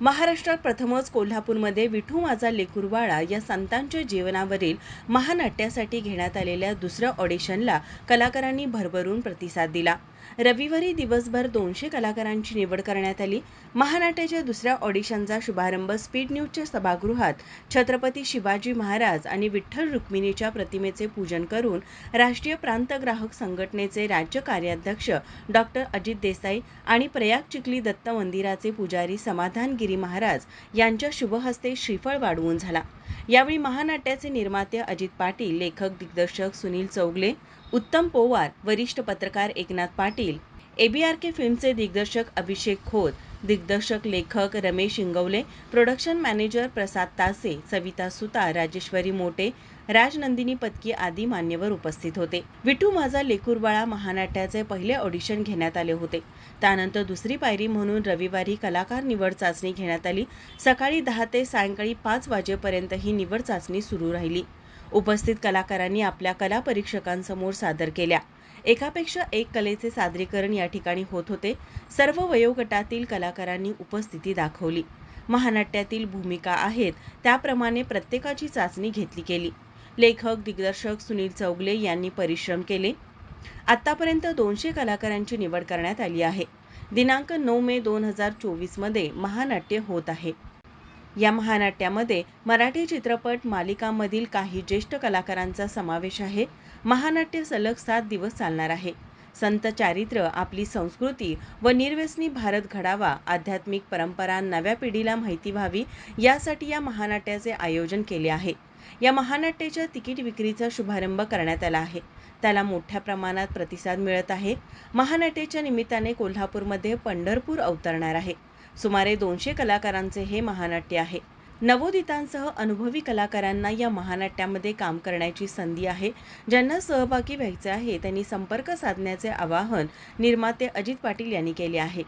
महाराष्ट्रात प्रथमच कोल्हापूरमध्ये विठू माझा लेकुरवाळा या संतांच्या जीवनावरील महानाट्यासाठी घेण्यात आलेल्या दुसऱ्या ऑडिशनला कलाकारांनी भरभरून प्रतिसाद दिला. रविवारी दिवसभर दोनशे कलाकारांची निवड करण्यात आली. महानाट्याच्या दुसऱ्या ऑडिशनचा शुभारंभ स्पीड न्यूजच्या सभागृहात छत्रपती शिवाजी महाराज आणि विठ्ठल रुक्मिणीच्या प्रतिमेचे पूजन करून राष्ट्रीय प्रांत ग्राहक संघटनेचे राज्य कार्याध्यक्ष डॉक्टर अजित देसाई आणि प्रयाग चिखली दत्त मंदिराचे पुजारी समाधान गिरी महाराज यांच्या शुभहस्ते श्रीफळ वाढवून झाला. यावेळी महानाट्याचे निर्माते अजित पाटील लेखक दिग्दर्शक सुनील चौगले उत्तम पोवार वरिष्ठ पत्रकार एकनाथ पाटील एबीआरके फिल्मचे दिग्दर्शक अभिषेक खोत दिग्दर्शक लेखक रमेश इंगवले प्रोडक्शन मॅनेजर प्रसाद तासे सविता सुतार राजेश्वरी मोटे राजनंदिनी पत्की आदी मान्यवर उपस्थित होते. विठू माझा लेकुरबाळा महानाट्याचे पहिले ऑडिशन घेण्यात आले होते. त्यानंतर दुसरी पायरी म्हणून रविवारी कलाकार निवड चाचणी घेण्यात आली. सकाळी दहा ते सायंकाळी पाच वाजेपर्यंत ही निवड चाचणी सुरू राहिली. उपस्थित कलाकारांनी आपल्या कला परीक्षकांसमोर सादर केल्या. एकापेक्षा एक कलेचे सादरीकरण या ठिकाणी होत होते. सर्व वयोगटातील कलाकारांनी उपस्थिती दाखवली. महानाट्यातील भूमिका आहेत त्याप्रमाणे प्रत्येकाची चाचणी घेतली गेली. लेखक दिग्दर्शक सुनील चौगले यांनी परिश्रम केले. आतापर्यंत दोनशे कलाकारांची निवड करण्यात आली आहे. दिनांक नऊ मे दोन हजार चोवीसमध्ये महानाट्य होत आहे. या महानाट्यामध्ये मराठी चित्रपट मालिकांमधील काही ज्येष्ठ कलाकारांचा समावेश आहे. महानाट्य सलग सात दिवस चालणार आहे. संत चारित्र्य आपली संस्कृती व निर्व्यसनी भारत घडावा आध्यात्मिक परंपरा नव्या पिढीला माहिती व्हावी यासाठी या महानाट्याचे आयोजन केले आहे. या महानाट्याच्या तिकीट विक्रीचा शुभारंभ करण्यात आला आहे. त्याला मोठ्या प्रमाणात प्रतिसाद मिळत आहे. महानाट्याच्या निमित्ताने कोल्हापूरमध्ये पंढरपूर अवतरणार आहे. सुमारे दोनशे कलाकारांचे हे महानाट्य आहे. नवोदितांसह अनुभवी कलाकारांना या महानाट्यामध्ये काम करण्याची संधी आहे. ज्यांना सहभागी व्हायचे आहे त्यांनी संपर्क साधण्याचे आवाहन निर्माते अजित पाटील यांनी केले आहे.